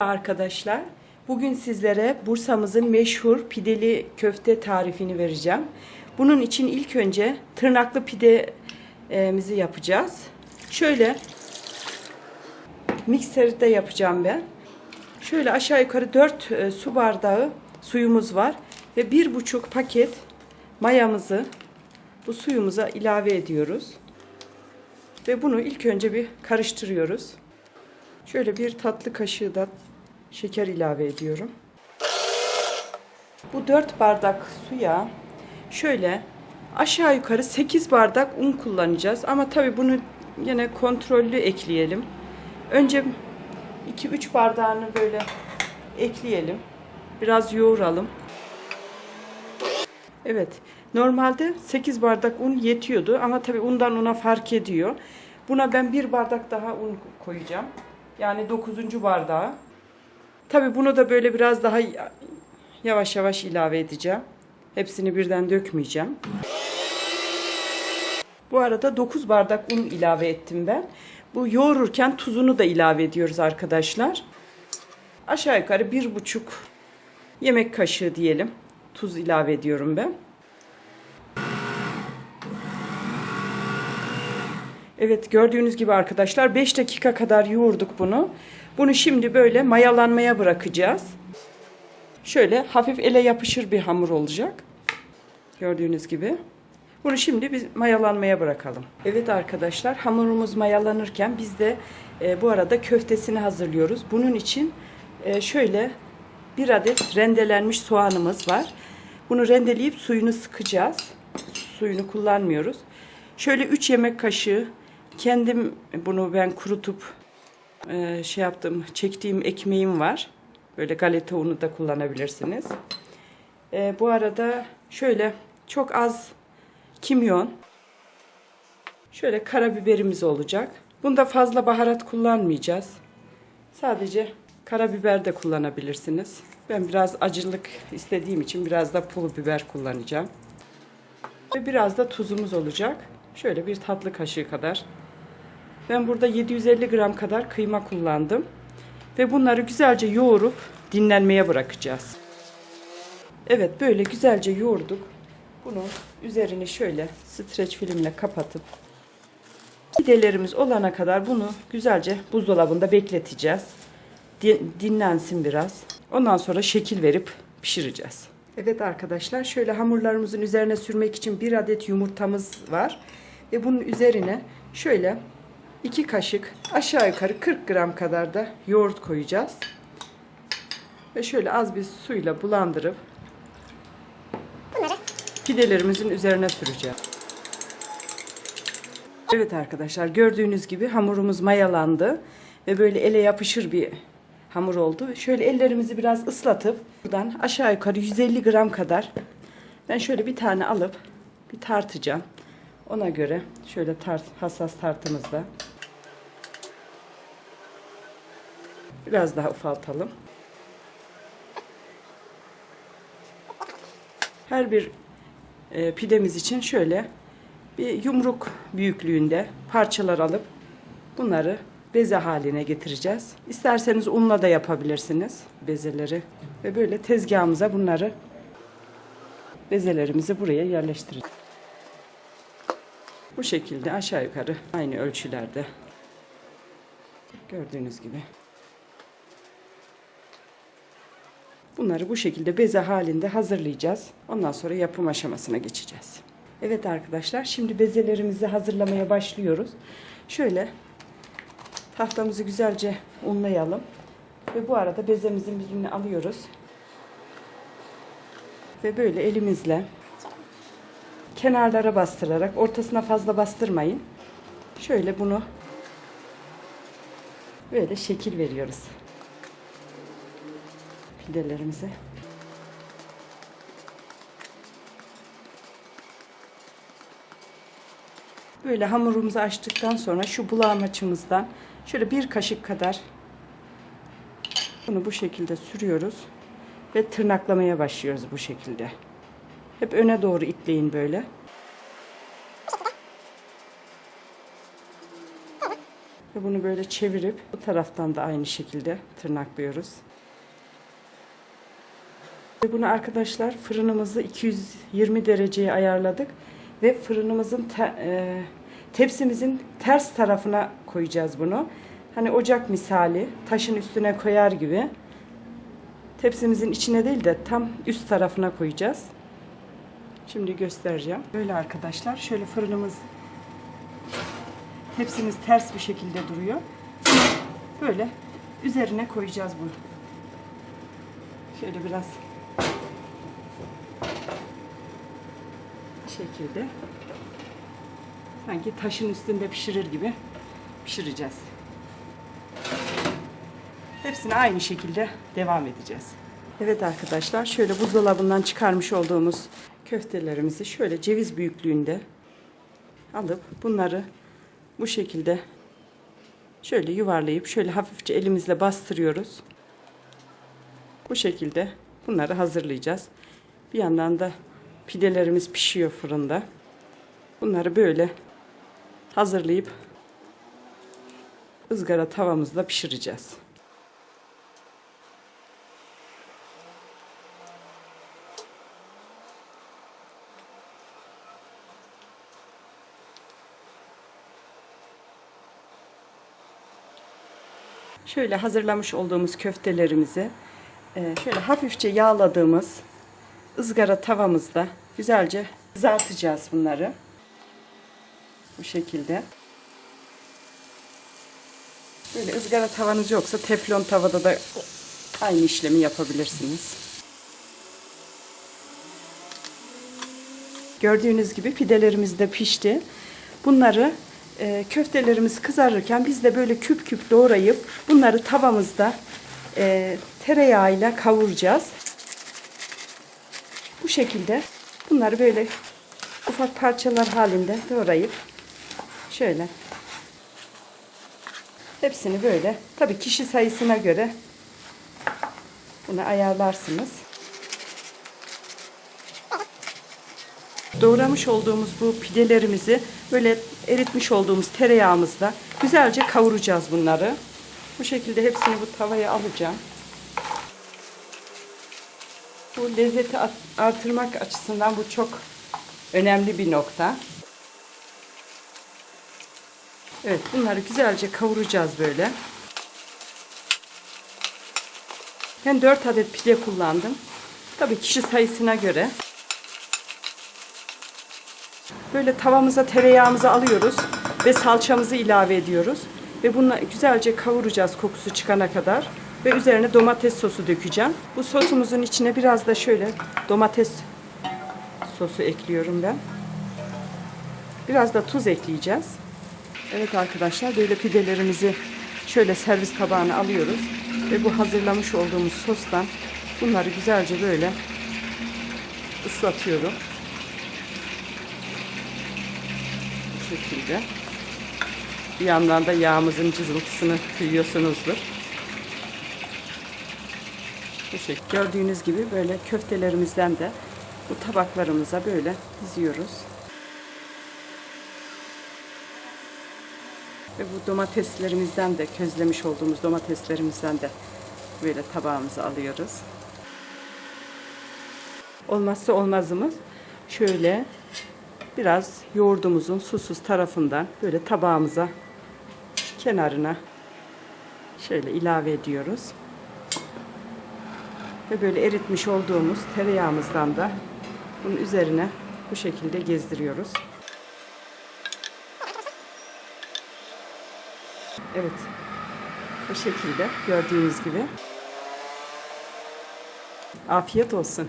Arkadaşlar, bugün sizlere Bursa'mızın meşhur pideli köfte tarifini vereceğim. Bunun için ilk önce tırnaklı pidemizi yapacağız. Şöyle mikserde yapacağım ben. Şöyle aşağı yukarı 4 su bardağı suyumuz var ve 1,5 paket mayamızı bu suyumuza ilave ediyoruz. Ve bunu ilk önce bir karıştırıyoruz. Şöyle bir tatlı kaşığı da şeker ilave ediyorum. Bu 4 bardak suya şöyle aşağı yukarı 8 bardak un kullanacağız. Ama tabi bunu yine kontrollü ekleyelim. Önce 2-3 bardağını böyle ekleyelim. Biraz yoğuralım. Evet. Normalde 8 bardak un yetiyordu ama tabi undan una fark ediyor. Buna ben bir bardak daha un koyacağım. Yani 9. bardağı. Tabi bunu da böyle biraz daha yavaş yavaş ilave edeceğim. Hepsini birden dökmeyeceğim. Bu arada 9 bardak un ilave ettim ben. Bu yoğururken tuzunu da ilave ediyoruz arkadaşlar. Aşağı yukarı bir buçuk yemek kaşığı diyelim. Tuz ilave ediyorum ben. Evet gördüğünüz gibi arkadaşlar 5 dakika kadar yoğurduk bunu. Bunu şimdi böyle mayalanmaya bırakacağız. Şöyle hafif ele yapışır bir hamur olacak. Gördüğünüz gibi. Bunu şimdi biz mayalanmaya bırakalım. Evet arkadaşlar hamurumuz mayalanırken biz de e, bu arada köftesini hazırlıyoruz. Bunun için e, şöyle bir adet rendelenmiş soğanımız var. Bunu rendeleyip suyunu sıkacağız. Suyunu kullanmıyoruz. Şöyle 3 yemek kaşığı kendim bunu ben kurutup e, şey yaptım, çektiğim ekmeğim var. Böyle galeta unu da kullanabilirsiniz. E, bu arada şöyle çok az kimyon, şöyle karabiberimiz olacak. Bunda fazla baharat kullanmayacağız. Sadece karabiber de kullanabilirsiniz. Ben biraz acılık istediğim için biraz da pul biber kullanacağım. Ve biraz da tuzumuz olacak. Şöyle bir tatlı kaşığı kadar. Ben burada 750 gram kadar kıyma kullandım. Ve bunları güzelce yoğurup dinlenmeye bırakacağız. Evet böyle güzelce yoğurduk. Bunu üzerini şöyle streç filmle kapatıp pidelerimiz olana kadar bunu güzelce buzdolabında bekleteceğiz. Dinlensin biraz. Ondan sonra şekil verip pişireceğiz. Evet arkadaşlar şöyle hamurlarımızın üzerine sürmek için bir adet yumurtamız var. Ve bunun üzerine şöyle 2 kaşık aşağı yukarı 40 gram kadar da yoğurt koyacağız. Ve şöyle az bir suyla bulandırıp Bunları pidelerimizin üzerine süreceğiz. Evet arkadaşlar gördüğünüz gibi hamurumuz mayalandı ve böyle ele yapışır bir hamur oldu. Şöyle ellerimizi biraz ıslatıp buradan aşağı yukarı 150 gram kadar ben şöyle bir tane alıp bir tartacağım. Ona göre şöyle tart, hassas tartımızla biraz daha ufaltalım. Her bir e, pidemiz için şöyle bir yumruk büyüklüğünde parçalar alıp bunları beze haline getireceğiz. İsterseniz unla da yapabilirsiniz bezeleri. Ve böyle tezgahımıza bunları bezelerimizi buraya yerleştireceğiz. Bu şekilde aşağı yukarı aynı ölçülerde. Gördüğünüz gibi. Bunları bu şekilde beze halinde hazırlayacağız. Ondan sonra yapım aşamasına geçeceğiz. Evet arkadaşlar şimdi bezelerimizi hazırlamaya başlıyoruz. Şöyle tahtamızı güzelce unlayalım. Ve bu arada bezemizin birini alıyoruz. Ve böyle elimizle kenarlara bastırarak ortasına fazla bastırmayın. Şöyle bunu böyle şekil veriyoruz pidelerimize. Böyle hamurumuzu açtıktan sonra şu bulamaçımızdan şöyle bir kaşık kadar bunu bu şekilde sürüyoruz ve tırnaklamaya başlıyoruz bu şekilde. Hep öne doğru itleyin böyle. Ve bunu böyle çevirip bu taraftan da aynı şekilde tırnaklıyoruz. Ve bunu arkadaşlar fırınımızı 220 dereceye ayarladık ve fırınımızın te- e, tepsimizin ters tarafına koyacağız bunu. Hani ocak misali taşın üstüne koyar gibi tepsimizin içine değil de tam üst tarafına koyacağız. Şimdi göstereceğim. Böyle arkadaşlar şöyle fırınımız tepsimiz ters bir şekilde duruyor. Böyle üzerine koyacağız bunu. Şöyle biraz şekilde sanki taşın üstünde pişirir gibi pişireceğiz. Hepsini aynı şekilde devam edeceğiz. Evet arkadaşlar şöyle buzdolabından çıkarmış olduğumuz köftelerimizi şöyle ceviz büyüklüğünde alıp bunları bu şekilde şöyle yuvarlayıp şöyle hafifçe elimizle bastırıyoruz. Bu şekilde bunları hazırlayacağız. Bir yandan da pidelerimiz pişiyor fırında. Bunları böyle hazırlayıp ızgara tavamızda pişireceğiz. Şöyle hazırlamış olduğumuz köftelerimizi e, şöyle hafifçe yağladığımız ızgara tavamızda güzelce kızartacağız bunları. Bu şekilde. Böyle ızgara tavanız yoksa teflon tavada da aynı işlemi yapabilirsiniz. Gördüğünüz gibi pidelerimiz de pişti. Bunları e, köftelerimiz kızarırken biz de böyle küp küp doğrayıp bunları tavamızda e, tereyağıyla kavuracağız. Şekilde bunları böyle ufak parçalar halinde doğrayıp şöyle hepsini böyle tabii kişi sayısına göre bunu ayarlarsınız. Doğramış olduğumuz bu pidelerimizi böyle eritmiş olduğumuz tereyağımızda güzelce kavuracağız bunları. Bu şekilde hepsini bu tavaya alacağım. Bu lezzeti artırmak açısından bu çok önemli bir nokta. Evet bunları güzelce kavuracağız böyle. Ben 4 adet pide kullandım. Tabii kişi sayısına göre. Böyle tavamıza tereyağımızı alıyoruz ve salçamızı ilave ediyoruz. Ve bunu güzelce kavuracağız kokusu çıkana kadar. Ve üzerine domates sosu dökeceğim. Bu sosumuzun içine biraz da şöyle domates sosu ekliyorum ben. Biraz da tuz ekleyeceğiz. Evet arkadaşlar böyle pidelerimizi şöyle servis tabağına alıyoruz. Ve bu hazırlamış olduğumuz sostan bunları güzelce böyle ıslatıyorum. Bu şekilde. Bir yandan da yağımızın cızıltısını duyuyorsunuzdur. Bu şekilde. Gördüğünüz gibi böyle köftelerimizden de bu tabaklarımıza böyle diziyoruz. Ve bu domateslerimizden de közlemiş olduğumuz domateslerimizden de böyle tabağımıza alıyoruz. Olmazsa olmazımız şöyle biraz yoğurdumuzun susuz tarafından böyle tabağımıza kenarına şöyle ilave ediyoruz. Ve böyle eritmiş olduğumuz tereyağımızdan da bunun üzerine bu şekilde gezdiriyoruz. Evet. Bu şekilde gördüğünüz gibi. Afiyet olsun.